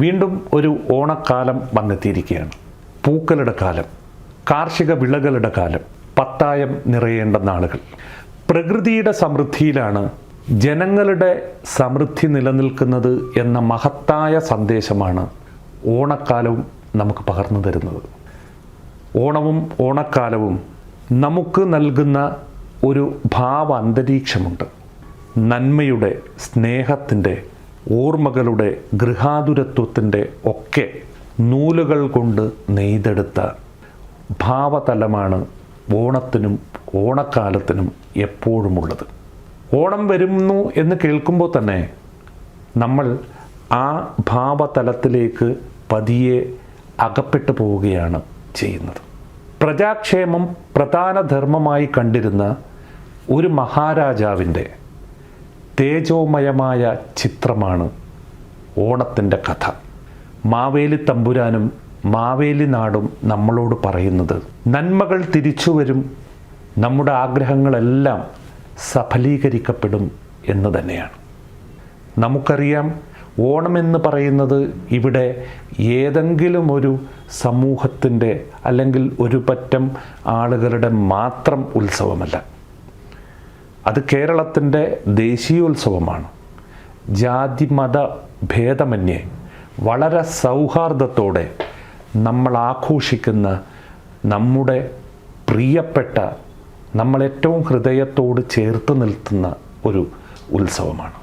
വീണ്ടും ഒരു ഓണക്കാലം വന്നെത്തിയിരിക്കുകയാണ്. പൂക്കളുടെ കാലം കാർഷിക വിളകളുടെ കാലം പത്തായം നിറയേണ്ട നാളുകൾ. പ്രകൃതിയുടെ സമൃദ്ധിയിലാണ് ജനങ്ങളുടെ സമൃദ്ധി നിലനിൽക്കുന്നത് എന്ന മഹത്തായ സന്ദേശമാണ് ഓണക്കാലവും നമുക്ക് പകർന്നു തരുന്നത്. ഓണവും ഓണക്കാലവും നമുക്ക് നൽകുന്ന ഒരു ഭാവ അന്തരീക്ഷമുണ്ട്. നന്മയുടെ സ്നേഹത്തിന്റെ ഓർമ്മകളുടെ ഗൃഹാതുരത്വത്തിന്റെ ഒക്കെ നൂലുകൾ കൊണ്ട് നെയ്തെടുത്ത ഭാവതലമാണ് ഓണത്തിനും ഓണക്കാലത്തിനും എപ്പോഴുമുള്ളത്. ഓണം വരുന്നു എന്ന് കേൾക്കുമ്പോൾ തന്നെ നമ്മൾ ആ ഭാവതലത്തിലേക്ക് പതിയെ അകപ്പെട്ടു പോവുകയാണ് ചെയ്യുന്നത്. പ്രജാക്ഷേമം പ്രധാന ധർമ്മമായി കണ്ടിരുന്ന ഒരു മഹാരാജാവിന്റെ തേജോമയമായ ചിത്രമാണ് ഓണത്തിന്റെ കഥ. മാവേലി തമ്പുരാനും മാവേലി നാടും നമ്മളോട് പറയുന്നത് നന്മകൾ തിരിച്ചു വരും നമ്മുടെ ആഗ്രഹങ്ങളെല്ലാം സഫലീകരിക്കപ്പെടും എന്ന് തന്നെയാണ്. നമുക്കറിയാം ഓണമെന്ന് പറയുന്നത് ഇവിടെ ഏതെങ്കിലും ഒരു സമൂഹത്തിന്റെ അല്ലെങ്കിൽ ഒരു പറ്റം ആളുകളുടെ മാത്രം ഉത്സവമല്ല. അത് കേരളത്തിന്റെ ദേശീയോത്സവമാണ്. ജാതിമത ഭേദമന്യേ വളരെ സൗഹാർദ്ദത്തോടെ നമ്മൾ ആഘോഷിക്കുന്ന നമ്മുടെ പ്രിയപ്പെട്ട നമ്മളേറ്റവും ഹൃദയത്തോട് ചേർത്ത് നിൽക്കുന്ന ഒരു ഉത്സവമാണ്.